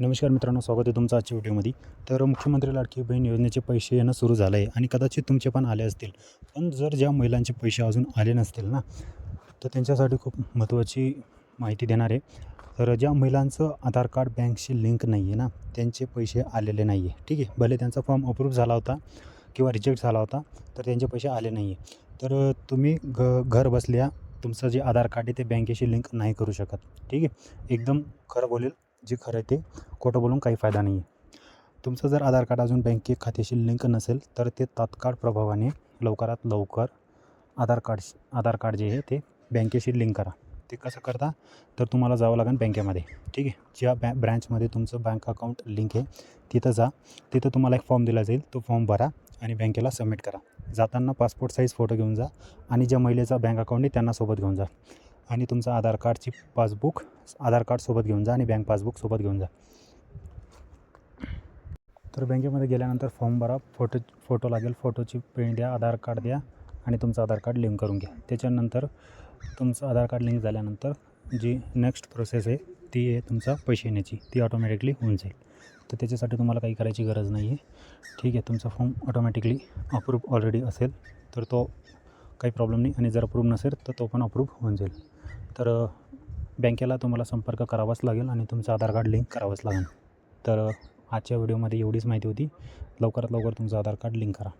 नमस्कार मित्रांनो स्वागत आहे तुमचं आजच्या व्हिडिओमध्ये. तर मुख्यमंत्री लाडकी बहीण योजनेचे पैसे येणं सुरू झालं आहे आणि कदाचित तुमचे पण आले असतील. पण जर ज्या महिलांचे पैसे अजून आले नसतील ना तर त्यांच्यासाठी खूप महत्त्वाची माहिती देणार आहे. तर ज्या महिलांचं आधार कार्ड बँकशी लिंक नाही आहे ना त्यांचे पैसे आलेले नाही आहे ठीक आहे भले त्यांचा फॉर्म अप्रूव्ह झाला होता किंवा रिजेक्ट झाला होता तर त्यांचे पैसे आले नाही आहे तर तुम्ही घ घर बसल्या तुमचं जे आधार कार्ड आहे ते बँकेशी लिंक नाही करू शकत. ठीक आहे एकदम खरं बोलेल. जे खरं आहे ते खोटं बोलून काही फायदा नाही आहे. तुमचं जर आधार कार्ड अजून बँके खात्याशी लिंक नसेल तर ते तात्काळ प्रभावाने लवकरात लवकर आधार कार्ड आधार कार्ड जे आहे ते बँकेशी लिंक करा. ते कसं करता? तर तुम्हाला जावं लागेल बँकेमध्ये. ठीक आहे? ज्या बॅ ब्रँचमध्ये तुमचं बँक अकाउंट लिंक आहे तिथं जा. तिथं तुम्हाला एक फॉर्म दिला जाईल. तो फॉर्म भरा आणि बँकेला सबमिट करा. जाताना पासपोर्ट साईज फोटो घेऊन जा आणि ज्या महिलेचा बँक अकाउंट आहे त्यांना सोबत घेऊन जा. आणि तुमचं आधार कार्डची पासबुक आधार कार्ड सोबत घेऊन जा आणि बँक पासबुक सोबत घेऊन जा. तर बँकेमध्ये गेल्यानंतर फॉर्म भरा फोटो फोटो लागेल फोटोची प्रिंट द्या आधार कार्ड द्या आणि तुमचं आधार कार्ड लिंक करून घ्या. त्याच्यानंतर तुमचं आधार कार्ड लिंक झाल्यानंतर जी नेक्स्ट प्रोसेस आहे ती आहे तुमचा पैसे येण्याची. ती ऑटोमॅटिकली होऊन जाईल. तर त्याच्यासाठी तुम्हाला काही करायची गरज नाही आहे ठीक आहे तुमचा फॉर्म ऑटोमॅटिकली अप्रूव्ह ऑलरेडी असेल तर तो काही प्रॉब्लेम नाही. आणि जर अप्रूव्ह नसेल तर तो पण अप्रूव्ह होऊन जाईल. तर बँकेला तुम्हाला संपर्क करावाच लागेल आणि तुमचं आधार कार्ड लिंक करावंच लागेल. तर आजच्या व्हिडिओमध्ये एवढीच माहिती होती. लवकरात लवकर तुमचं आधार कार्ड लिंक करा.